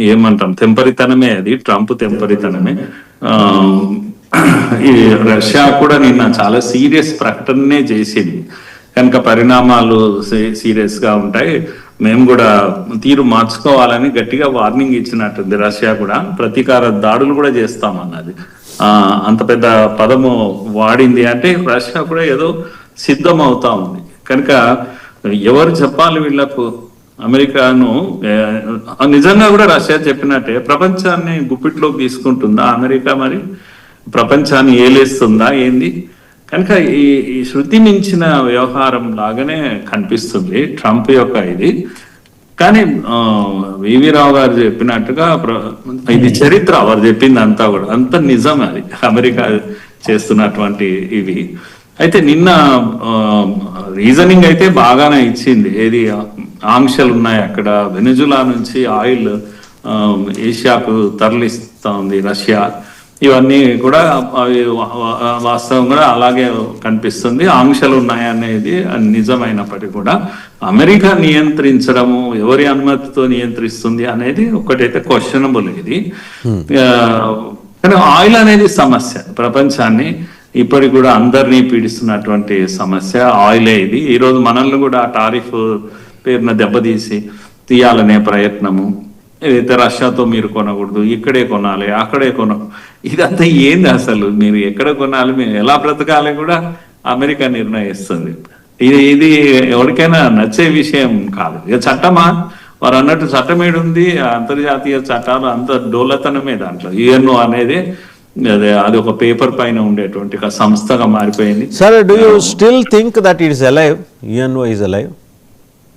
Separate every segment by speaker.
Speaker 1: ఏమంటాం? తెంపరితనమే అది. ట్రంప్ తెంపరితనమే. ఆ, ఈ రష్యా కూడా నిన్న చాలా సీరియస్ ప్రకటననే చేసింది. కనుక పరిణామాలు సీరియస్గా ఉంటాయి. మేము కూడా తీరు మార్చుకోవాలని గట్టిగా వార్నింగ్ ఇచ్చినట్టుంది రష్యా కూడా. ప్రతీకార దాడులు కూడా చేస్తామన్నది. ఆ అంత పెద్ద పదము వాడింది అంటే రష్యా కూడా ఏదో సిద్ధం అవుతా ఉంది. కనుక ఎవరు చెప్పాలి వీళ్ళకు? అమెరికాను నిజంగా కూడా రష్యా చెప్పినట్టే ప్రపంచాన్ని గుప్పిట్లోకి తీసుకుంటుందా అమెరికా మరి? ప్రపంచాన్ని ఏలేస్తుందా ఏంది? కనుక ఈ ఈ శృతి మించిన వ్యవహారం లాగానే కనిపిస్తుంది ట్రంప్ యొక్క ఇది. కానీ వివి రావు గారు చెప్పినట్టుగా ప్ర- ఇది చరిత్ర వారు చెప్పింది అంతా కూడా అంత నిజం అది అమెరికా చేస్తున్నటువంటి ఇవి అయితే నిన్న రీజనింగ్ అయితే బాగానే ఇచ్చింది ఏది ఆంక్షలు ఉన్నాయి అక్కడ. వెనుజులా నుంచి ఆయిల్ ఏషియాకు తరలిస్తా ఉంది రష్యా. ఇవన్నీ కూడా అవి వాస్తవం కూడా అలాగే కనిపిస్తుంది. ఆంక్షలు ఉన్నాయనేది నిజమైనప్పటికీ కూడా అమెరికా నియంత్రించడము ఎవరి అనుమతితో నియంత్రిస్తుంది అనేది ఒకటైతే క్వశ్చనబుల్ ఇది. ఆ, కానీ ఆయిల్ అనేది సమస్య. ప్రపంచాన్ని ఇప్పటికి కూడా అందరినీ పీడిస్తున్నటువంటి సమస్య ఆయిలే ఇది. ఈ రోజు మనల్ని కూడా టారిఫ్ పేరున దెబ్బతీసి తీయాలనే ప్రయత్నము. ఏదైతే రష్యాతో మీరు కొనకూడదు ఇక్కడే కొనాలి అక్కడే కొన ఇదంతా ఏంది అసలు? మీరు ఎక్కడ కొనాలి మీరు ఎలా బ్రతకాలి కూడా అమెరికా నిర్ణయిస్తుంది. ఇది ఇది ఎవరికైనా నచ్చే విషయం కాదు. ఇక చట్టమా? వారు అన్నట్టు చట్టం ఏడుంది అంతర్జాతీయ చట్టాలు అంత డోలతనమే దాంట్లో. యుఎన్ఓ అనేది అదే అది ఒక పేపర్ పైన ఉండేటువంటి ఒక సంస్థగా మారిపోయింది.
Speaker 2: సరే do you still think that it's alive UNO is alive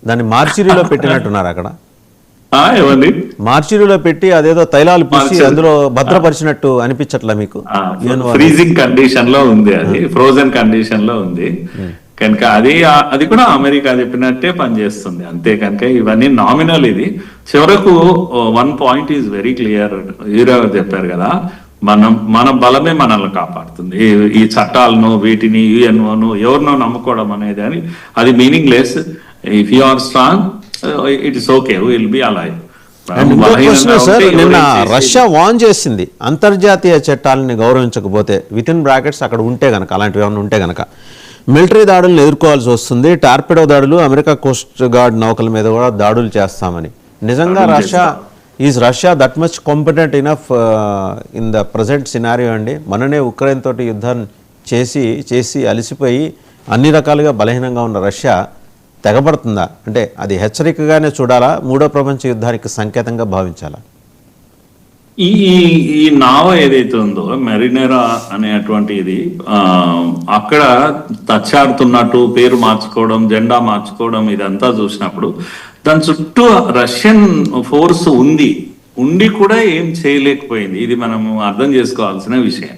Speaker 2: దాన్ని మార్చిరీలో పెట్టినట్టున్నారు అక్కడ.
Speaker 1: ఏమండి?
Speaker 2: మార్చిరీలో పెట్టి అదేదో తైలాలు పూసి అందులో భద్రపరిచినట్టు అనిపించట్లా మీకు?
Speaker 1: ఫ్రీజింగ్ కండిషన్లో ఉంది అది. ఫ్రోజన్ కండిషన్లో ఉంది. కనుక అది అది కూడా అమెరికా చెప్పినట్టే పనిచేస్తుంది. అంతే కనుక ఇవన్నీ నామినల్ ఇది. చివరకు one point is very clear hero చెప్పారు కదా. మనం మన బలమే మనల్ని కాపాడుతుంది. ఈ- చట్టాలను వీటిని యుఎన్ఓను ఎవరినో నమ్ముకోవడం అనేది అని అది meaning less if you are strong it is okay will be alive
Speaker 2: నిన్న రష్యా వాన్ చేసింది. అంతర్జాతీయ చట్టాలని గౌరవించకపోతే విత్ ఇన్ బ్రాకెట్స్ అక్కడ ఉంటే గనక అలాంటివి ఏమైనా ఉంటే గనక మిలిటరీ దాడులను ఎదుర్కోవాల్సి వస్తుంది. టార్పెడో దాడులు అమెరికా కోస్ట్ గార్డ్ నౌకల మీద కూడా దాడులు చేస్తామని. నిజంగా Russia is Russia that much competent enough in the present scenario అండి? మననే ఉక్రెయిన్ తోటి యుద్ధం చేసి చేసి అలసిపోయి అన్ని రకాలుగా బలహీనంగా ఉన్న రష్యా తెగబడుతుందా? అంటే అది హెచ్చరికగానే చూడాలా? మూడో ప్రపంచ యుద్ధానికి సంకేతంగా భావించాలా?
Speaker 1: ఈ ఈ- నావ ఏదైతే ఉందో మెరినేరా అనేటువంటి ఇది అక్కడ తచ్చాడుతున్నట్టు పేరు మార్చుకోవడం జెండా మార్చుకోవడం ఇదంతా చూసినప్పుడు దాని చుట్టూ రష్యన్ ఫోర్స్ ఉంది. ఉండి కూడా ఏం చేయలేకపోయింది. ఇది మనం అర్థం చేసుకోవాల్సిన విషయం.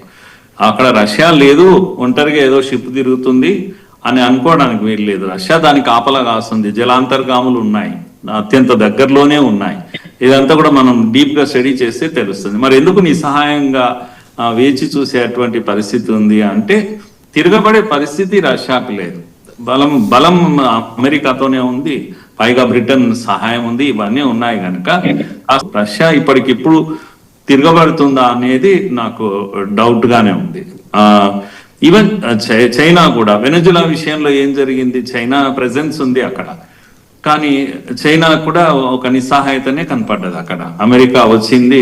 Speaker 1: అక్కడ రష్యా లేదు ఒంటరిగా ఏదో షిప్ తిరుగుతుంది అని అనుకోవడానికి వీలు లేదు రష్యా దానికి ఆపలా కాస్తుంది. జలాంతర్గాములు ఉన్నాయి. అత్యంత దగ్గరలోనే ఉన్నాయి. ఇదంతా కూడా మనం డీప్గా స్టడీ చేస్తే తెలుస్తుంది. మరి ఎందుకు నిస్సహాయంగా వేచి చూసేటువంటి పరిస్థితి ఉంది అంటే తిరగబడే పరిస్థితి రష్యాకు లేదు. బలం బలం అమెరికాతోనే ఉంది పైగా బ్రిటన్ సహాయం ఉంది ఇవన్నీ ఉన్నాయి కనుక రష్యా ఇప్పటికిప్పుడు తిరగబడుతుందా అనేది నాకు డౌట్ గానే ఉంది. ఆ ఈవెన్ చై- చైనా కూడా వెనజులా విషయంలో ఏం జరిగింది? చైనా ప్రెజెన్స్ ఉంది అక్కడ. కానీ చైనా కూడా ఒక నిస్సహాయతనే కనపడ్డది అక్కడ. అమెరికా వచ్చింది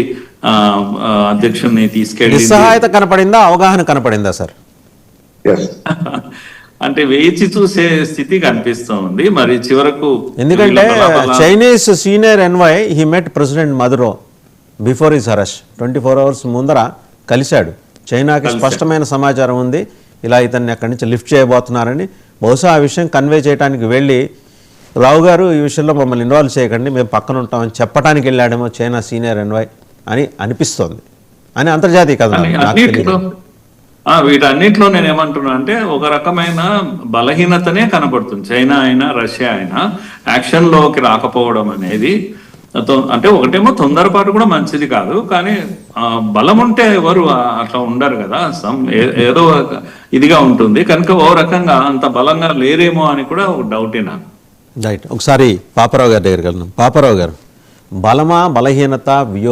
Speaker 1: అధ్యక్షుడిని తీసుకెళ్ళి
Speaker 2: నిస్సహాయత కనపడిందా అవగాహన కనపడిందా సార్?
Speaker 1: అంటే వేచి చూసే స్థితి కనిపిస్తోంది. మరి చివరకు
Speaker 2: ఎందుకంటే Chinese senior envoy he met President Maduro before his arrest. Twenty four hours ముందర కలిశాడు. చైనాకి స్పష్టమైన సమాచారం ఉంది. ఇలా ఇతన్ని అక్కడి నుంచి లిఫ్ట్ చేయబోతున్నారని బహుశా ఆ విషయం కన్వే చేయడానికి వెళ్ళి రావు గారు ఈ విషయంలో మమ్మల్ని ఇన్వాల్వ్ చేయకండి మేము పక్కన ఉంటామని చెప్పడానికి వెళ్ళాడేమో చైనా సీనియర్ ఎన్వై అని అనిపిస్తోంది. అని అంతర్జాతీయ కథ
Speaker 1: వీటన్నిటిలో నేను ఏమంటున్నా అంటే ఒక రకమైన బలహీనతనే కనబడుతుంది. చైనా అయినా రష్యా అయినా యాక్షన్లోకి రాకపోవడం అనేది అంటే ఒకటేమో తొందరపాటు కూడా మంచిది కాదు కానీ బలం ఉంటే ఎవరు అట్లా ఉండరు కదా. సమ్ ఏదో ఇదిగా ఉంటుంది. కనుక ఓ రకంగా అంత బలంగా లేరేమో అని కూడా ఒక డౌటే నాకు.
Speaker 2: రైట్ ఒకసారి పాపారావు గారి దగ్గరికి వెళ్దాం. పాపారావు గారు బలమా బలహీనత వ్యూహ